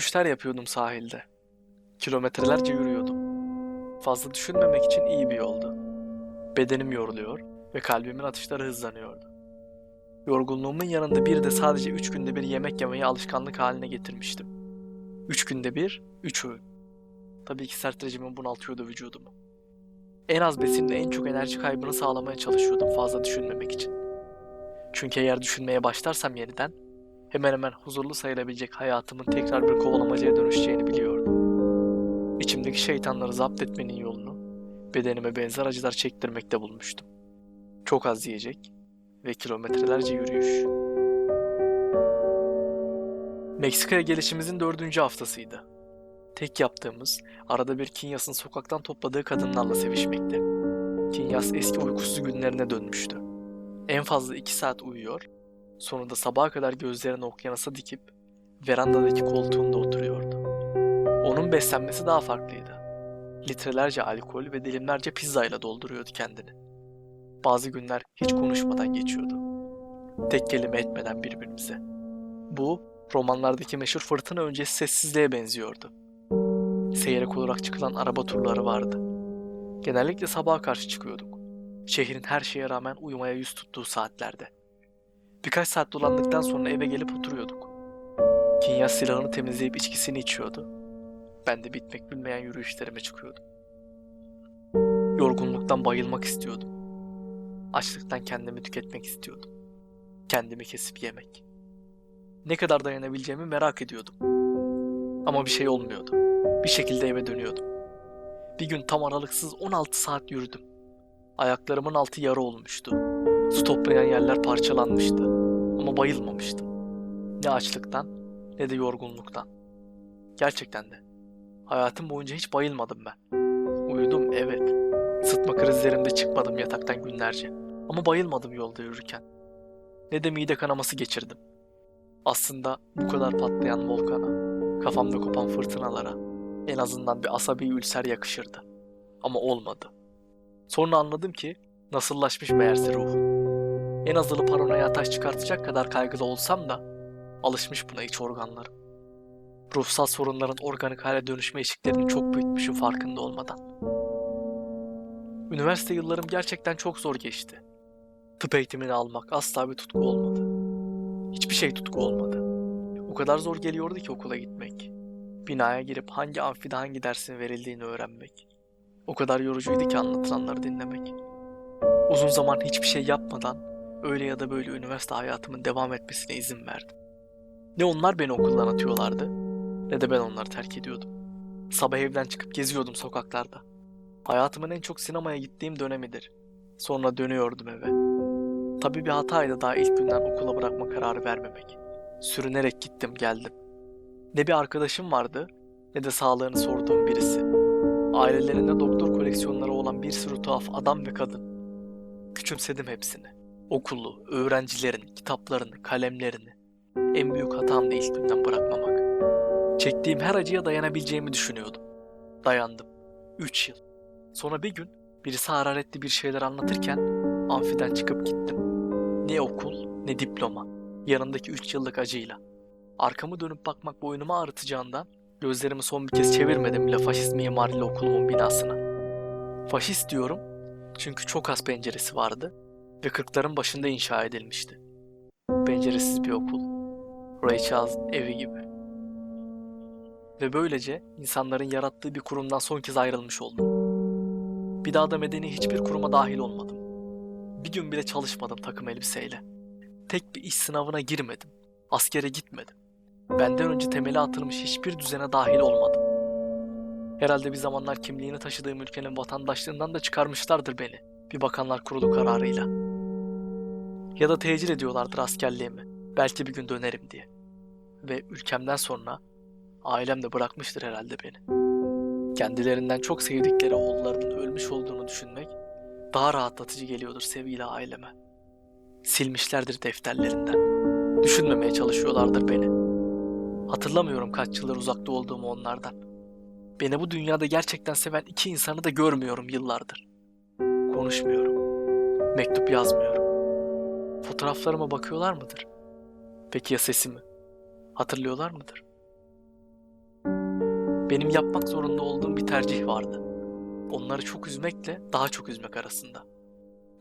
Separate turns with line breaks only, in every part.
Yürüyüşler yapıyordum sahilde. Kilometrelerce yürüyordum. Fazla düşünmemek için iyi bir yoldu. Bedenim yoruluyor ve kalbimin atışları hızlanıyordu. Yorgunluğumun yanında bir de sadece üç günde bir yemek yemeyi alışkanlık haline getirmiştim. Üç günde bir, üç öğün. Tabii ki sert rejimin bunaltıyordu vücudumu. En az besinle en çok enerji kaybını sağlamaya çalışıyordum fazla düşünmemek için. Çünkü eğer düşünmeye başlarsam yeniden hemen hemen huzurlu sayılabilecek hayatımın tekrar bir kovalamacaya dönüşeceğini biliyordum. İçimdeki şeytanları zapt etmenin yolunu bedenime benzer acılar çektirmekte bulmuştum. Çok az yiyecek ve kilometrelerce yürüyüş. Meksika'ya gelişimizin dördüncü haftasıydı. Tek yaptığımız arada bir Kinyas'ın sokaktan topladığı kadınlarla sevişmekti. Kinyas eski uykusuz günlerine dönmüştü. En fazla iki saat uyuyor Sonunda sabaha kadar gözlerini okyanusa dikip verandadaki koltuğunda oturuyordu. Onun beslenmesi daha farklıydı. Litrelerce alkol ve dilimlerce pizzayla dolduruyordu kendini. Bazı günler hiç konuşmadan geçiyordu. Tek kelime etmeden birbirimize. Bu, romanlardaki meşhur fırtına öncesi sessizliğe benziyordu. Seyrek olarak çıkılan araba turları vardı. Genellikle sabaha karşı çıkıyorduk. Şehrin her şeye rağmen uyumaya yüz tuttuğu saatlerde. Birkaç saat dolandıktan sonra eve gelip oturuyorduk. Kinyas silahını temizleyip içkisini içiyordu. Ben de bitmek bilmeyen yürüyüşlerime çıkıyordum. Yorgunluktan bayılmak istiyordum. Açlıktan kendimi tüketmek istiyordum. Kendimi kesip yemek. Ne kadar dayanabileceğimi merak ediyordum. Ama bir şey olmuyordu. Bir şekilde eve dönüyordum. Bir gün tam aralıksız 16 saat yürüdüm. Ayaklarımın altı yara olmuştu. Su toplayan yerler parçalanmıştı ama bayılmamıştım. Ne açlıktan ne de yorgunluktan. Gerçekten de. Hayatım boyunca hiç bayılmadım ben. Uyudum evet. Sıtma krizlerimde çıkmadım yataktan günlerce. Ama bayılmadım yolda yürürken. Ne de mide kanaması geçirdim. Aslında bu kadar patlayan volkana, kafamda kopan fırtınalara en azından bir asabi ülser yakışırdı. Ama olmadı. Sonra anladım ki nasıllaşmış meğerse ruhum. En azılı paranoya taş çıkartacak kadar kaygılı olsam da alışmış buna iç organlarım. Ruhsal sorunların organik hale dönüşme eşiklerini çok büyütmüşüm farkında olmadan. Üniversite yıllarım gerçekten çok zor geçti. Tıp eğitimini almak asla bir tutku olmadı. Hiçbir şey tutku olmadı. O kadar zor geliyordu ki okula gitmek. Binaya girip hangi amfide hangi dersin verildiğini öğrenmek. O kadar yorucuydu ki anlatılanları dinlemek. Uzun zaman hiçbir şey yapmadan öyle ya da böyle üniversite hayatımın devam etmesine izin verdim. Ne onlar beni okuldan atıyorlardı ne de ben onları terk ediyordum. Sabah evden çıkıp geziyordum sokaklarda. Hayatımın en çok sinemaya gittiğim dönemidir. Sonra dönüyordum eve. Tabii bir hataydı daha ilk günden okula bırakma kararı vermemek. Sürünerek gittim geldim. Ne bir arkadaşım vardı ne de sağlığını sorduğum birisi. Ailelerinde doktor koleksiyonları olan bir sürü tuhaf adam ve kadın. Küçümsedim hepsini. Okulu, öğrencilerin, kitaplarını, kalemlerini. En büyük hatam da ilk günden bırakmamak. Çektiğim her acıya dayanabileceğimi düşünüyordum. Dayandım. Üç yıl. Sonra bir gün birisi hararetli bir şeyler anlatırken amfiden çıkıp gittim. Ne okul ne diploma. Yanındaki üç yıllık acıyla. Arkamı dönüp bakmak boynumu ağrıtacağından gözlerimi son bir kez çevirmedim bile faşist mimarili okulumun binasına. Faşist diyorum çünkü çok az penceresi vardı ve kırkların başında inşa edilmişti. Penceresiz bir okul. Ray Charles'ın evi gibi. Ve böylece insanların yarattığı bir kurumdan son kez ayrılmış oldum. Bir daha da medeni hiçbir kuruma dahil olmadım. Bir gün bile çalışmadım takım elbiseyle. Tek bir iş sınavına girmedim. Askere gitmedim. Benden önce temeli atılmış hiçbir düzene dahil olmadım. Herhalde bir zamanlar kimliğini taşıdığım ülkenin vatandaşlığından da çıkarmışlardır beni. Bir bakanlar kurulu kararıyla. Ya da tecil ediyorlardır askerliğimi. Belki bir gün dönerim diye. Ve ülkemden sonra ailem de bırakmıştır herhalde beni. Kendilerinden çok sevdikleri oğullarının ölmüş olduğunu düşünmek daha rahatlatıcı geliyordur sevgili aileme. Silmişlerdir defterlerinden. Düşünmemeye çalışıyorlardır beni. Hatırlamıyorum kaç yıllar uzakta olduğumu onlardan. Beni bu dünyada gerçekten seven iki insanı da görmüyorum yıllardır. Konuşmuyorum. Mektup yazmıyorum. Fotoğraflarıma bakıyorlar mıdır? Peki ya sesimi? Hatırlıyorlar mıdır? Benim yapmak zorunda olduğum bir tercih vardı. Onları çok üzmekle daha çok üzmek arasında.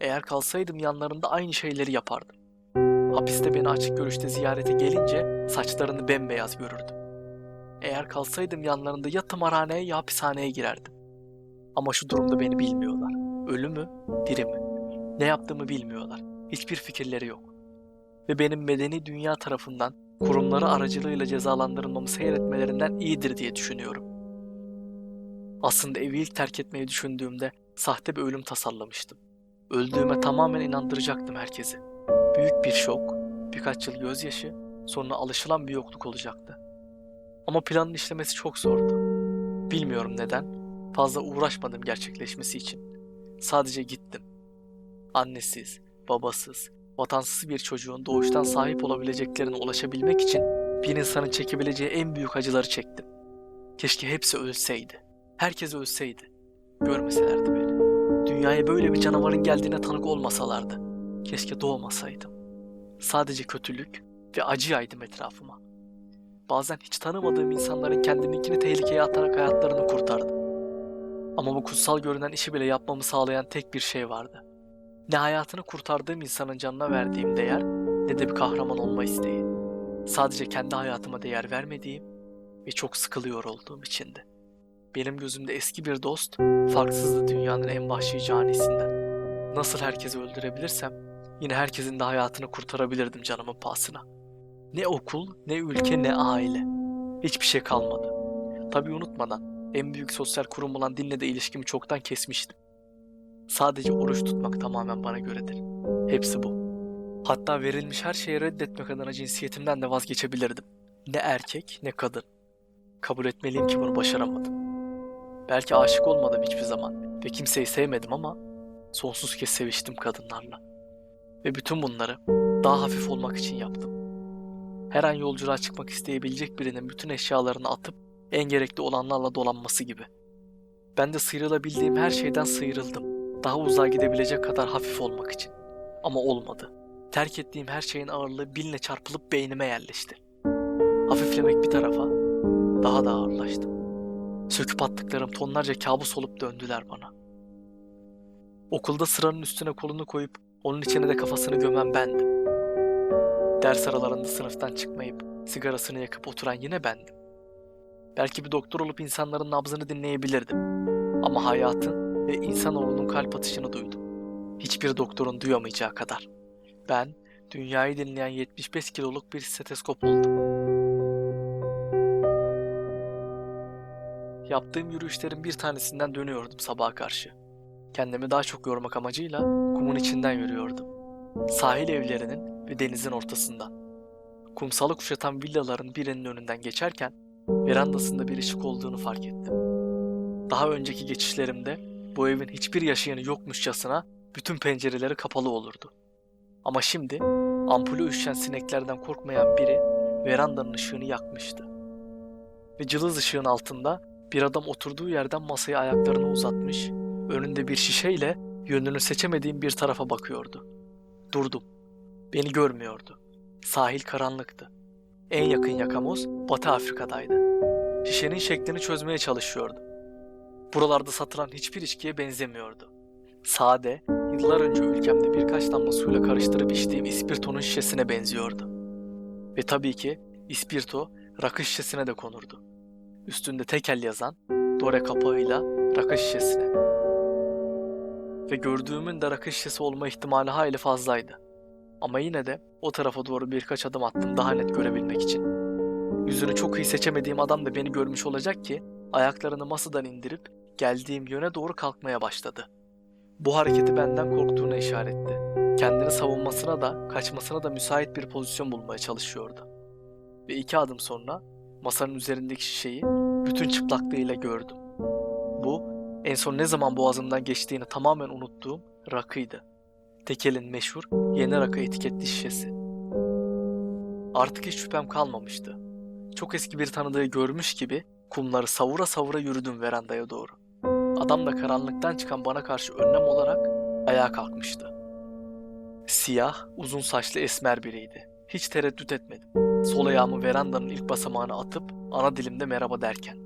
Eğer kalsaydım yanlarında aynı şeyleri yapardım. Hapiste beni açık görüşte ziyarete gelince saçlarını bembeyaz görürdüm. Eğer kalsaydım yanlarında ya tımarhaneye ya hapishaneye girerdim. Ama şu durumda beni bilmiyorlar. Ölü mü, diri mi? Ne yaptığımı bilmiyorlar. Hiçbir fikirleri yok. Ve benim medeni dünya tarafından kurumları aracılığıyla cezalandırılmamı seyretmelerinden iyidir diye düşünüyorum. Aslında evi ilk terk etmeyi düşündüğümde sahte bir ölüm tasarlamıştım. Öldüğüme tamamen inandıracaktım herkesi. Büyük bir şok, birkaç yıl gözyaşı, sonra alışılan bir yokluk olacaktı. Ama planın işlemesi çok zordu. Bilmiyorum neden, fazla uğraşmadım gerçekleşmesi için. Sadece gittim. Annesiz, babasız, vatansız bir çocuğun doğuştan sahip olabileceklerine ulaşabilmek için bir insanın çekebileceği en büyük acıları çektim. Keşke hepsi ölseydi. Herkes ölseydi. Görmeselerdi beni. Dünyaya böyle bir canavarın geldiğine tanık olmasalardı. Keşke doğmasaydım. Sadece kötülük ve acı yaydım etrafıma. Bazen hiç tanımadığım insanların kendiminkini tehlikeye atarak hayatlarını kurtardım. Ama bu kutsal görünen işi bile yapmamı sağlayan tek bir şey vardı. Ne hayatını kurtardığım insanın canına verdiğim değer ne de bir kahraman olma isteği. Sadece kendi hayatıma değer vermediğim ve çok sıkılıyor olduğum içindi. Benim gözümde eski bir dost farksızdı dünyanın en vahşi canisinden. Nasıl herkesi öldürebilirsem yine herkesin de hayatını kurtarabilirdim canımın pahasına. Ne okul, ne ülke, ne aile. Hiçbir şey kalmadı. Tabii unutmadan en büyük sosyal kurum olan dinle de ilişkimi çoktan kesmiştim. Sadece oruç tutmak tamamen bana göredir. Hepsi bu. Hatta verilmiş her şeyi reddetmek adına cinsiyetimden de vazgeçebilirdim. Ne erkek ne kadın. Kabul etmeliyim ki bunu başaramadım. Belki aşık olmadım hiçbir zaman ve kimseyi sevmedim ama sonsuz kez seviştim kadınlarla. Ve bütün bunları daha hafif olmak için yaptım. Her an yolculuğa çıkmak isteyebilecek birinin bütün eşyalarını atıp en gerekli olanlarla dolanması gibi. Ben de sıyrılabildiğim her şeyden sıyrıldım. Daha uzağa gidebilecek kadar hafif olmak için. Ama olmadı. Terk ettiğim her şeyin ağırlığı binle çarpılıp beynime yerleşti. Hafiflemek bir tarafa, daha da ağırlaştım. Söküp attıklarım tonlarca kabus olup döndüler bana. Okulda sıranın üstüne kolunu koyup onun içine de kafasını gömen bendim. Ders aralarında sınıftan çıkmayıp sigarasını yakıp oturan yine bendim. Belki bir doktor olup insanların nabzını dinleyebilirdim. Ama hayatın ve insanoğlunun kalp atışını duydum. Hiçbir doktorun duyamayacağı kadar. Ben dünyayı dinleyen 75 kiloluk bir steteskop oldum. Yaptığım yürüyüşlerin bir tanesinden dönüyordum sabaha karşı. Kendimi daha çok yormak amacıyla kumun içinden yürüyordum. Sahil evlerinin ve denizin ortasından. Kumsalı kuşatan villaların birinin önünden geçerken verandasında bir ışık olduğunu fark ettim. Daha önceki geçişlerimde bu evin hiçbir yaşayanı yokmuşçasına bütün pencereleri kapalı olurdu. Ama şimdi ampulü üşüyen sineklerden korkmayan biri verandanın ışığını yakmıştı. Ve cılız ışığın altında bir adam oturduğu yerden masaya ayaklarını uzatmış, önünde bir şişeyle yönünü seçemediğim bir tarafa bakıyordu. Durdum. Beni görmüyordu. Sahil karanlıktı. En yakın yakamoz Batı Afrika'daydı. Şişenin şeklini çözmeye çalışıyordum. Buralarda satılan hiçbir içkiye benzemiyordu. Sade, yıllar önce ülkemde birkaç damla suyla karıştırıp içtiğim ispirtonun şişesine benziyordu. Ve tabii ki ispirto rakı şişesine de konurdu. Üstünde tekel yazan dore kapağıyla rakı şişesine. Ve gördüğümün de rakı şişesi olma ihtimali hayli fazlaydı. Ama yine de o tarafa doğru birkaç adım attım daha net görebilmek için. Yüzünü çok iyi seçemediğim adam da beni görmüş olacak ki ayaklarını masadan indirip geldiğim yöne doğru kalkmaya başladı. Bu hareketi benden korktuğuna işaretti. Kendini savunmasına da kaçmasına da müsait bir pozisyon bulmaya çalışıyordu. Ve iki adım sonra masanın üzerindeki şişeyi bütün çıplaklığıyla gördüm. Bu en son ne zaman boğazımdan geçtiğini tamamen unuttuğum rakıydı. Tekel'in meşhur yeni rakı etiketli şişesi. Artık hiç şüphem kalmamıştı. Çok eski bir tanıdığı görmüş gibi kumları savura savura yürüdüm verandaya doğru. Adam da karanlıktan çıkan bana karşı önlem olarak ayağa kalkmıştı. Siyah, uzun saçlı esmer biriydi. Hiç tereddüt etmedim. Sol ayağımı verandanın ilk basamağına atıp ana dilimde merhaba derken.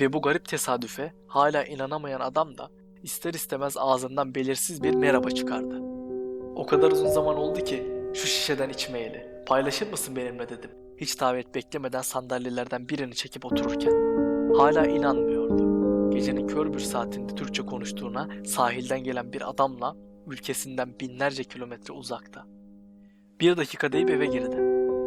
Ve bu garip tesadüfe hala inanamayan adam da ister istemez ağzından belirsiz bir merhaba çıkardı. O kadar uzun zaman oldu ki şu şişeden içmeyeli. Paylaşır mısın benimle dedim. Hiç davet beklemeden sandalyelerden birini çekip otururken. Hala inanmıyordu. Gecenin kör bir saatinde Türkçe konuştuğuna sahilden gelen bir adamla ülkesinden binlerce kilometre uzakta. Bir dakika deyip eve girdi.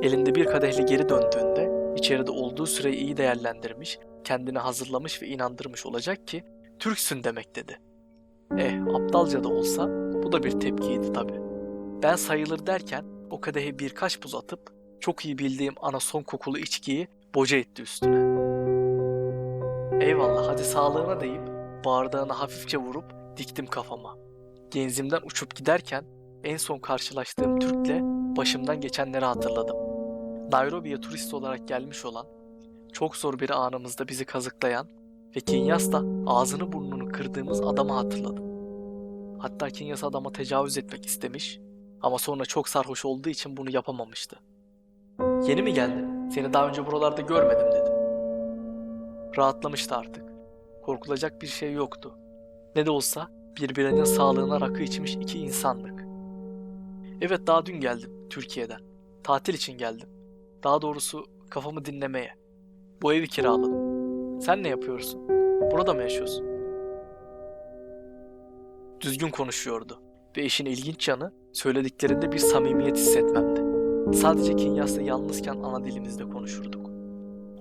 Elinde bir kadehle geri döndüğünde içeride olduğu süreyi iyi değerlendirmiş, kendini hazırlamış ve inandırmış olacak ki Türksün demek dedi. Eh aptalca da olsa bu da bir tepkiydi tabi. Ben sayılır derken o kadehe birkaç buz atıp çok iyi bildiğim anason kokulu içkiyi boca etti üstüne. Eyvallah hadi sağlığına deyip bardağını hafifçe vurup diktim kafama. Genzimden uçup giderken en son karşılaştığım Türk'le başımdan geçenleri hatırladım. Nairobi'ye turist olarak gelmiş olan, çok zor bir anımızda bizi kazıklayan ve Kinyas'ta ağzını burnunu kırdığımız adamı hatırladım. Hatta Kinyas adama tecavüz etmek istemiş ama sonra çok sarhoş olduğu için bunu yapamamıştı. Yeni mi geldin? Seni daha önce buralarda görmedim dedi. Rahatlamıştı artık. Korkulacak bir şey yoktu. Ne de olsa birbirinin sağlığına rakı içmiş iki insandık. Evet daha dün geldim Türkiye'den. Tatil için geldim. Daha doğrusu kafamı dinlemeye. Bu evi kiraladım. Sen ne yapıyorsun? Burada mı yaşıyorsun? Düzgün konuşuyordu ve işin ilginç yanı söylediklerinde bir samimiyet hissetmemdi. Sadece Kinyas'la yalnızken ana dilimizde konuşurduk.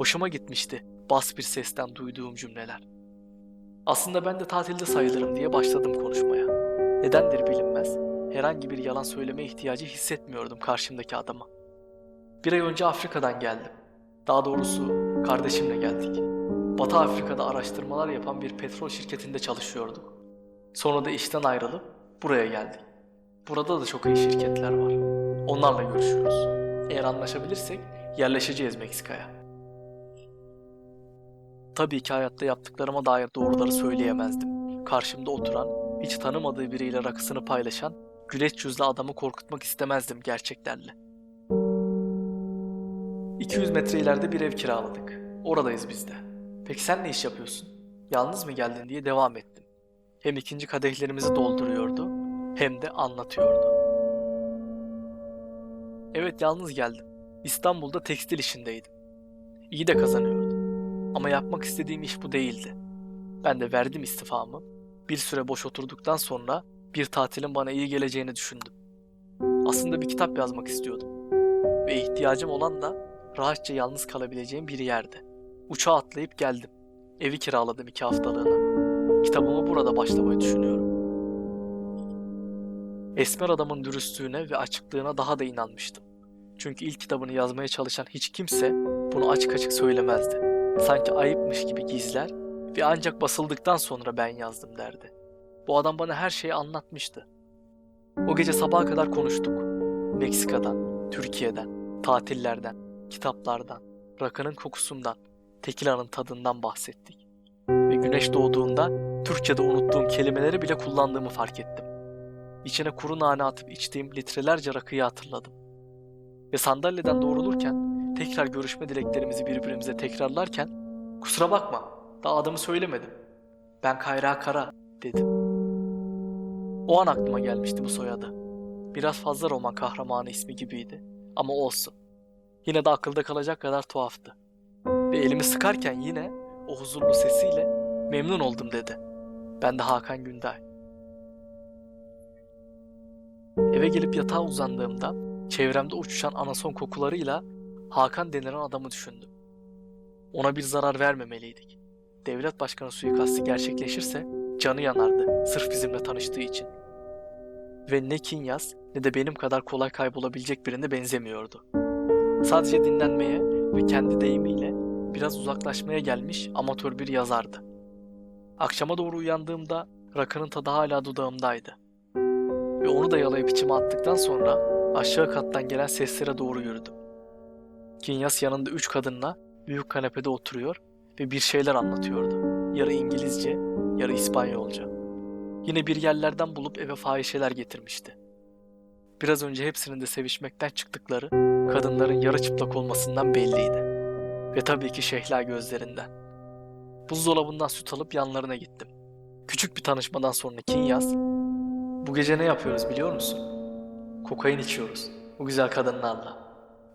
Hoşuma gitmişti bas bir sesten duyduğum cümleler. Aslında ben de tatilde sayılırım diye başladım konuşmaya. Nedendir bilinmez, herhangi bir yalan söyleme ihtiyacı hissetmiyordum karşımdaki adama. Bir ay önce Afrika'dan geldim. Daha doğrusu kardeşimle geldik. Batı Afrika'da araştırmalar yapan bir petrol şirketinde çalışıyorduk. Sonra da işten ayrılıp buraya geldik. Burada da çok iyi şirketler var. Onlarla görüşüyoruz. Eğer anlaşabilirsek yerleşeceğiz Meksika'ya. Tabii ki hayatta yaptıklarıma dair doğruları söyleyemezdim. Karşımda oturan, hiç tanımadığı biriyle rakısını paylaşan, güleç yüzlü adamı korkutmak istemezdim gerçeklerle. 200 metre ileride bir ev kiraladık. Oradayız biz de. Peki sen ne iş yapıyorsun? Yalnız mı geldin diye devam ettim. Hem ikinci kadehlerimizi dolduruyordu hem de anlatıyordu. Evet yalnız geldim. İstanbul'da tekstil işindeydim. İyi de kazanıyordum. Ama yapmak istediğim iş bu değildi. Ben de verdim istifamı. Bir süre boş oturduktan sonra bir tatilin bana iyi geleceğini düşündüm. Aslında bir kitap yazmak istiyordum. Ve ihtiyacım olan da rahatça yalnız kalabileceğim bir yerdi. Uçağa atlayıp geldim. Evi kiraladım iki haftalığına. Kitabımı burada başlamayı düşünüyorum. Esmer adamın dürüstlüğüne ve açıklığına daha da inanmıştım. Çünkü ilk kitabını yazmaya çalışan hiç kimse bunu açık açık söylemezdi. Sanki ayıpmış gibi gizler ve ancak basıldıktan sonra ben yazdım derdi. Bu adam bana her şeyi anlatmıştı. O gece sabaha kadar konuştuk. Meksika'dan, Türkiye'den, tatillerden, kitaplardan, rakının kokusundan, tekilanın tadından bahsettik. Ve güneş doğduğunda Türkçe'de unuttuğum kelimeleri bile kullandığımı fark ettim. İçine kuru nane atıp içtiğim litrelerce rakıyı hatırladım. Ve sandalyeden doğrulurken tekrar görüşme dileklerimizi birbirimize tekrarlarken ''Kusura bakma, daha adımı söylemedim. Ben Kayra Kara.'' dedim. O an aklıma gelmişti bu soyadı. Biraz fazla roman kahramanı ismi gibiydi. Ama olsun. Yine de akılda kalacak kadar tuhaftı. Ve elimi sıkarken yine o huzurlu sesiyle memnun oldum dedi. Ben de Hakan Günday. Eve gelip yatağa uzandığımda çevremde uçuşan anason kokularıyla Hakan denilen adamı düşündüm. Ona bir zarar vermemeliydik. Devlet başkanı suikastı gerçekleşirse canı yanardı sırf bizimle tanıştığı için. Ve ne Kinyas ne de benim kadar kolay kaybolabilecek birine benzemiyordu. Sadece dinlenmeye ve kendi deyimiyle biraz uzaklaşmaya gelmiş amatör bir yazardı. Akşama doğru uyandığımda rakının tadı hala dudağımdaydı. Ve onu da yalayıp içime attıktan sonra aşağı kattan gelen seslere doğru yürüdüm. Kinyas yanında üç kadınla büyük kanepede oturuyor ve bir şeyler anlatıyordu. Yarı İngilizce, yarı İspanyolca. Yine bir yerlerden bulup eve fahişeler getirmişti. Biraz önce hepsinin de sevişmekten çıktıkları kadınların yarı çıplak olmasından belliydi. Ve tabii ki şehla gözlerinden. Buzdolabından süt alıp yanlarına gittim. Küçük bir tanışmadan sonra Kinyas, bu gece ne yapıyoruz biliyor musun? Kokain içiyoruz. Bu güzel kadınlarla.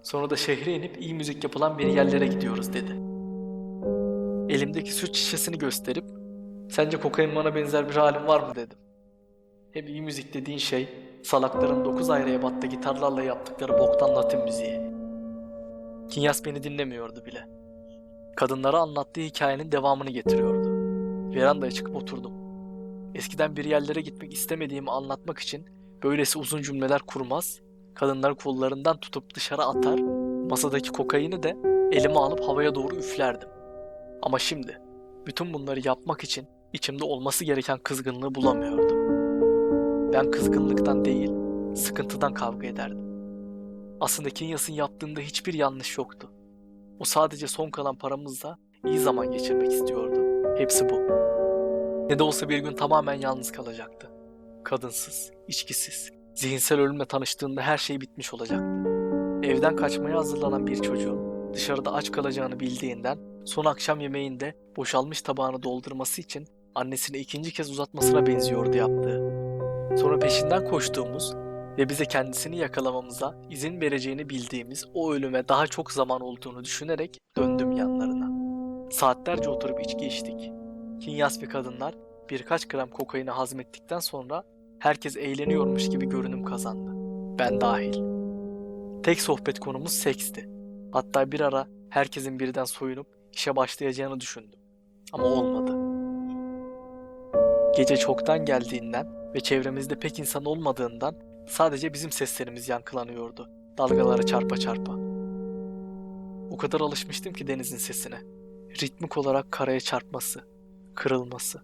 Sonra da şehre inip iyi müzik yapılan bir yerlere gidiyoruz dedi. Elimdeki süt şişesini gösterip sence kokain bana benzer bir halim var mı dedim. Hem iyi müzik dediğin şey salakların 9 ayrı ebatta gitarlarla yaptıkları boktan latin müziği. Kinyas beni dinlemiyordu bile. Kadınlara anlattığı hikayenin devamını getiriyordu. Verandaya çıkıp oturdum. Eskiden bir yerlere gitmek istemediğimi anlatmak için böylesi uzun cümleler kurmaz, kadınları kollarından tutup dışarı atar, masadaki kokaini de elime alıp havaya doğru üflerdim. Ama şimdi bütün bunları yapmak için içimde olması gereken kızgınlığı bulamıyordum. Ben kızgınlıktan değil, sıkıntıdan kavga ederdim. Aslında Kinyas'ın yaptığında hiçbir yanlış yoktu. O sadece son kalan paramızla iyi zaman geçirmek istiyordu. Hepsi bu. Ne de olsa bir gün tamamen yalnız kalacaktı. Kadınsız, içkisiz, zihinsel ölümle tanıştığında her şey bitmiş olacaktı. Evden kaçmaya hazırlanan bir çocuğun dışarıda aç kalacağını bildiğinden son akşam yemeğinde boşalmış tabağını doldurması için annesine ikinci kez uzatmasına benziyordu yaptığı. Sonra peşinden koştuğumuz ve bize kendisini yakalamamıza izin vereceğini bildiğimiz o ölüme daha çok zaman olduğunu düşünerek döndüm yanlarına. Saatlerce oturup içki içtik. Kinyas ve kadınlar birkaç gram kokaini hazmettikten sonra herkes eğleniyormuş gibi görünüm kazandı. Ben dahil. Tek sohbet konumuz seksti. Hatta bir ara herkesin birden soyunup işe başlayacağını düşündüm. Ama olmadı. Gece çoktan geldiğinden ve çevremizde pek insan olmadığından sadece bizim seslerimiz yankılanıyordu. Dalgalara çarpa çarpa. O kadar alışmıştım ki denizin sesine. Ritmik olarak karaya çarpması, kırılması.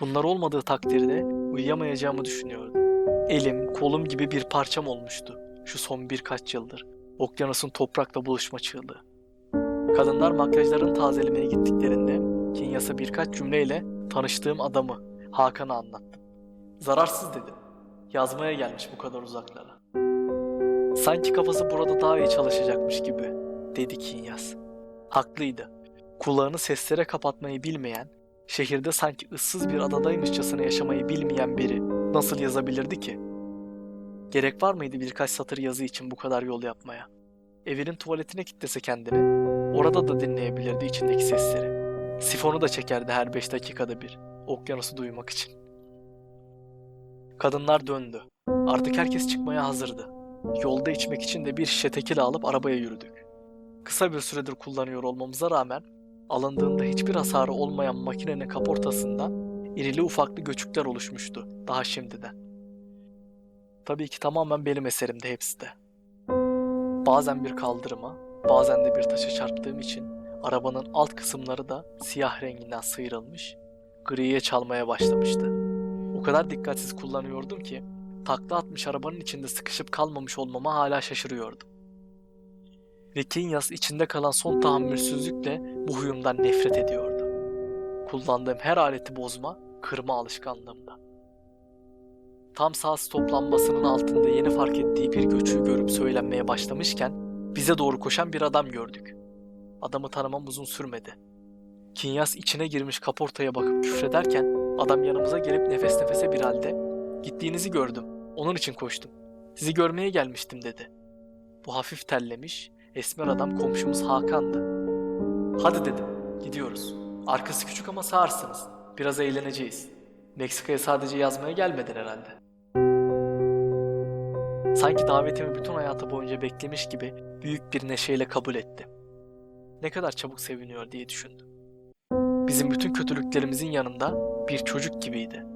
Bunlar olmadığı takdirde uyuyamayacağımı düşünüyordum. Elim, kolum gibi bir parçam olmuştu şu son birkaç yıldır. Okyanusun toprakla buluşma çığlığı. Kadınlar makyajlarını tazelemeye gittiklerinde Kinyas'a birkaç cümleyle tanıştığım adamı, Hakan'ı anlattım. Zararsız dedim. Yazmaya gelmiş bu kadar uzaklara. Sanki kafası burada daha iyi çalışacakmış gibi, dedi Kinyas. Haklıydı. Kulağını seslere kapatmayı bilmeyen, şehirde sanki ıssız bir adadaymışçasına yaşamayı bilmeyen biri nasıl yazabilirdi ki? Gerek var mıydı birkaç satır yazı için bu kadar yol yapmaya? Evinin tuvaletine kitlese kendini, orada da dinleyebilirdi içindeki sesleri. Sifonu da çekerdi her beş dakikada bir, okyanusu duymak için. Kadınlar döndü. Artık herkes çıkmaya hazırdı. Yolda içmek için de bir şişe tekila alıp arabaya yürüdük. Kısa bir süredir kullanıyor olmamıza rağmen alındığında hiçbir hasarı olmayan makinenin kaportasından irili ufaklı göçükler oluşmuştu daha şimdiden. Tabii ki tamamen benim eserimde hepsi de. Bazen bir kaldırıma, bazen de bir taşa çarptığım için arabanın alt kısımları da siyah renginden sıyrılmış, griye çalmaya başlamıştı. O kadar dikkatsiz kullanıyordum ki takla atmış arabanın içinde sıkışıp kalmamış olmama hala şaşırıyordum. Ve Kinyas içinde kalan son tahammülsüzlükle bu huyumdan nefret ediyordu. Kullandığım her aleti bozma, kırma alışkanlığımda. Tam sağ stop lambasının altında yeni fark ettiği bir göçüğü görüp söylenmeye başlamışken bize doğru koşan bir adam gördük. Adamı tanımam uzun sürmedi. Kinyas içine girmiş kaportaya bakıp küfrederken Adam yanımıza gelip nefes nefese bir halde gittiğinizi gördüm. Onun için koştum. Sizi görmeye gelmiştim dedi. Bu hafif terlemiş, esmer adam komşumuz Hakan'dı. Hadi dedim, gidiyoruz. Arkası küçük ama sağırsınız. Biraz eğleneceğiz. Meksika'ya sadece yazmaya gelmedin herhalde. Sanki davetimi bütün hayatı boyunca beklemiş gibi büyük bir neşeyle kabul etti. Ne kadar çabuk seviniyor diye düşündüm. Bizim bütün kötülüklerimizin yanında bir çocuk gibiydi.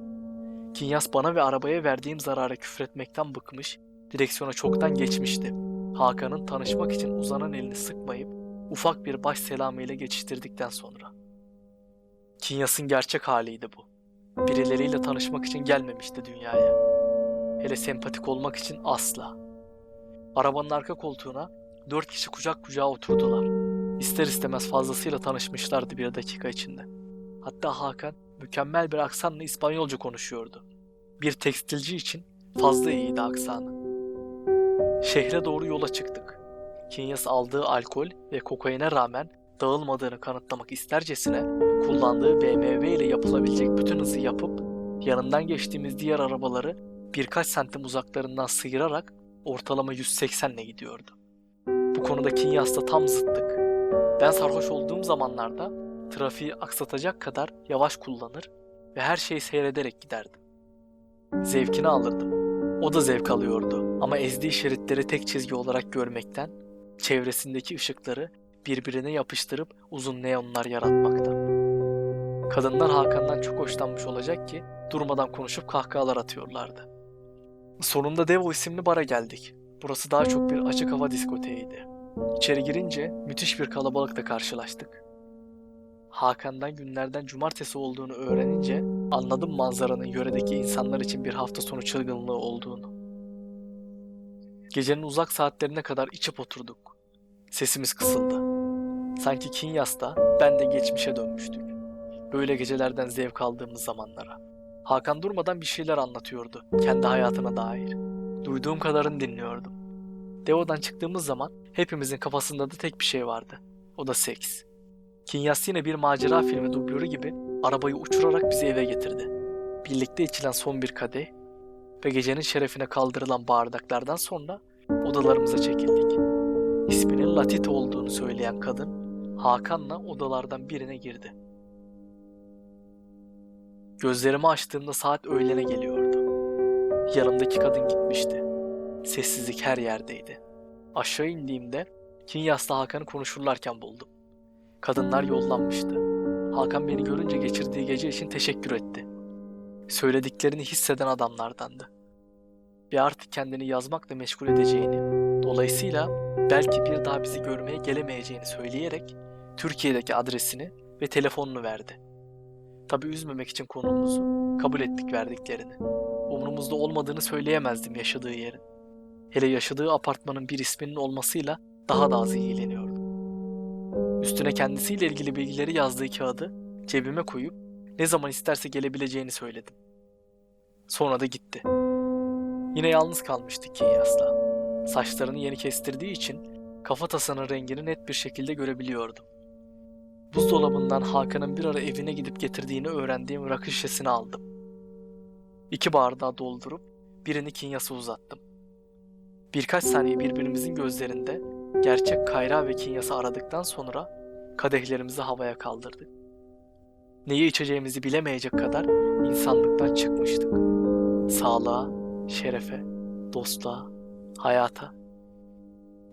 Kinyas bana ve arabaya verdiğim zarara küfretmekten bıkmış, direksiyona çoktan geçmişti. Hakan'ın tanışmak için uzanan elini sıkmayıp ufak bir baş selamı ile geçiştirdikten sonra. Kinyas'ın gerçek haliydi bu. Birileriyle tanışmak için gelmemişti dünyaya. Hele sempatik olmak için asla. Arabanın arka koltuğuna dört kişi kucak kucağa oturdular. İster istemez fazlasıyla tanışmışlardı bir dakika içinde. Hatta Hakan mükemmel bir aksanla İspanyolca konuşuyordu. Bir tekstilci için fazla iyiydi aksanı. Şehre doğru yola çıktık. Kinyas aldığı alkol ve kokaine rağmen dağılmadığını kanıtlamak istercesine kullandığı BMW ile yapılabilecek bütün hızı yapıp yanından geçtiğimiz diğer arabaları birkaç santim uzaklarından sıyırarak ortalama 180 ile gidiyordu. Bu konuda Kinyas'ta tam zıttık. Ben sarhoş olduğum zamanlarda trafiği aksatacak kadar yavaş kullanır ve her şeyi seyrederek giderdim. Zevkini alırdım. O da zevk alıyordu ama ezdiği şeritleri tek çizgi olarak görmekten, çevresindeki ışıkları birbirine yapıştırıp uzun neonlar yaratmaktan. Kadınlar Hakan'dan çok hoşlanmış olacak ki durmadan konuşup kahkahalar atıyorlardı. Sonunda Devo isimli bara geldik. Burası daha çok bir açık hava diskoteğiydi. İçeri girince müthiş bir kalabalıkla karşılaştık. Hakan'dan günlerden cumartesi olduğunu öğrenince anladım manzaranın yöredeki insanlar için bir hafta sonu çılgınlığı olduğunu. Gecenin uzak saatlerine kadar içip oturduk. Sesimiz kısıldı. Sanki Kinyas'ta ben de geçmişe dönmüştük. Böyle gecelerden zevk aldığımız zamanlara. Hakan durmadan bir şeyler anlatıyordu kendi hayatına dair. Duyduğum kadarını dinliyordum. Devo'dan çıktığımız zaman hepimizin kafasında da tek bir şey vardı. O da seks. Kinyas yine bir macera filmi dublörü gibi arabayı uçurarak bizi eve getirdi. Birlikte içilen son bir kadeh ve gecenin şerefine kaldırılan bardaklardan sonra odalarımıza çekildik. İsminin Latita olduğunu söyleyen kadın Hakan'la odalardan birine girdi. Gözlerimi açtığımda saat öğlene geliyordu. Yanımdaki kadın gitmişti. Sessizlik her yerdeydi. Aşağı indiğimde Kinyas'la Hakan'ı konuşurlarken buldum. Kadınlar yollanmıştı. Hakan beni görünce geçirdiği gece için teşekkür etti. Söylediklerini hisseden adamlardandı. Ve artık kendini yazmakla meşgul edeceğini, dolayısıyla belki bir daha bizi görmeye gelemeyeceğini söyleyerek Türkiye'deki adresini ve telefonunu verdi. Tabi üzmemek için konumuzu kabul ettik verdiklerini. Umrumuzda olmadığını söyleyemezdim yaşadığı yerin. Hele yaşadığı apartmanın bir isminin olmasıyla daha da az ilgileniyordum. Üstüne kendisiyle ilgili bilgileri yazdığı kağıdı cebime koyup ne zaman isterse gelebileceğini söyledim. Sonra da gitti. Yine yalnız kalmıştık Kinyas'la. Saçlarını yeni kestirdiği için kafatasının rengini net bir şekilde görebiliyordum. Buzdolabından Hakan'ın bir ara evine gidip getirdiğini öğrendiğim rakı şişesini aldım. İki bardağı doldurup birini Kinyas'a uzattım. Birkaç saniye birbirimizin gözlerinde gerçek Kayra ve Kinyas'ı aradıktan sonra kadehlerimizi havaya kaldırdık. Neyi içeceğimizi bilemeyecek kadar insanlıktan çıkmıştık. Sağlığa, şerefe, dostluğa, hayata.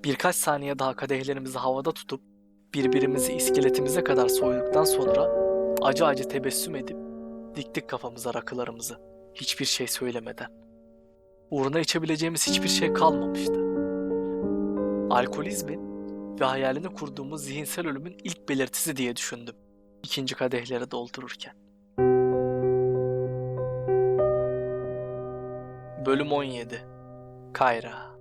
Birkaç saniye daha kadehlerimizi havada tutup birbirimizi iskeletimize kadar soyduktan sonra acı acı tebessüm edip diktik kafamıza rakılarımızı hiçbir şey söylemeden. Uğruna içebileceğimiz hiçbir şey kalmamıştı. Alkolizmin ve hayalini kurduğumuz zihinsel ölümün ilk belirtisi diye düşündüm. İkinci kadehleri doldururken. Bölüm 17 Kayra